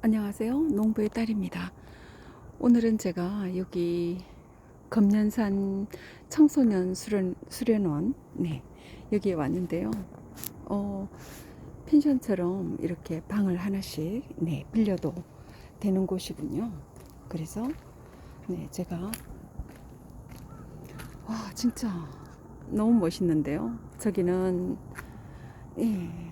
안녕하세요. 농부의 딸입니다. 오늘은 제가 여기 검년산 청소년 수련, 수련원, 네, 여기에 왔는데요. 어, 펜션처럼 이렇게 방을 하나씩, 네, 빌려도 되는 곳이군요. 그래서, 네, 제가, 와, 진짜 너무 멋있는데요. 저기는, 예,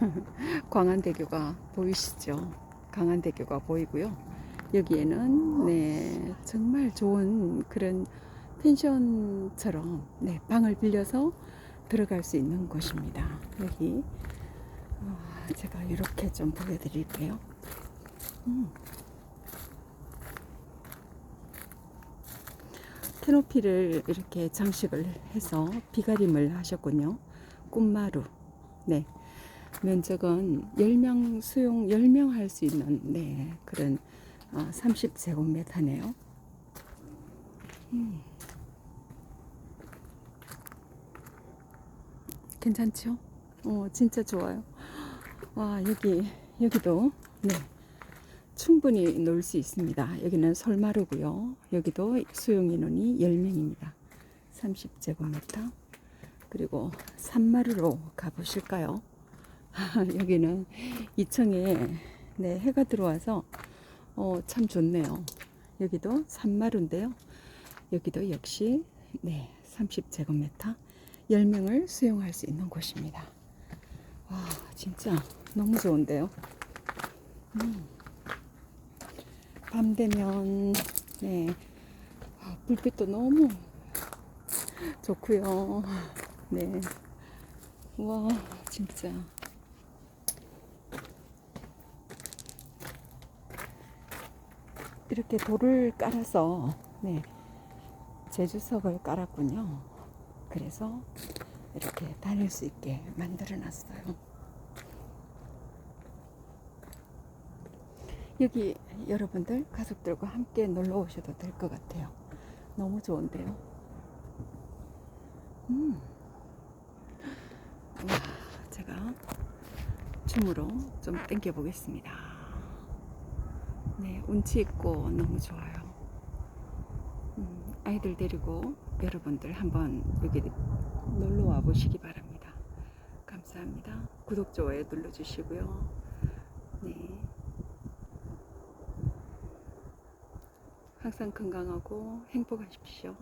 광안대교가 보이시죠? 광안대교가 보이고요. 여기에는 네 정말 좋은 그런 펜션처럼 네 방을 빌려서 들어갈 수 있는 곳입니다. 여기 어, 제가 이렇게 좀 보여드릴게요. 음. 캐노피를 이렇게 장식을 해서 비가림을 하셨군요. 꽃마루. 네. 면적은 10명 수용 10명 할 수 있는 네, 그런 어, 30제곱미터네요. 음. 괜찮죠? 어, 진짜 좋아요. 와, 여기 여기도 네. 충분히 놀 수 있습니다. 여기는 솔마루고요. 여기도 수용 인원이 10명입니다. 30제곱미터. 그리고 산마루로 가보실까요? 여기는 2층에 네, 해가 들어와서 어, 참 좋네요. 여기도 산마루인데요. 여기도 역시 네, 30제곱미터 10명을 수용할 수 있는 곳입니다. 와, 진짜 너무 좋은데요. 음. 밤 되면 네, 아, 불빛도 너무 좋고요. 네. 와, 진짜. 이렇게 돌을 깔아서 네, 제주석을 깔았군요. 그래서 이렇게 다닐 수 있게 만들어 놨어요. 여기 여러분들 가족들과 함께 놀러 오셔도 될 것 같아요. 너무 좋은데요. 음. 와, 제가 줌으로 좀 당겨 보겠습니다. 네, 운치 있고 너무 좋아요. 음, 아이들 데리고 여러분들 한번 여기 놀러 와 보시기 바랍니다. 감사합니다. 구독, 좋아요 눌러주시고요. 네. 항상 건강하고 행복하십시오.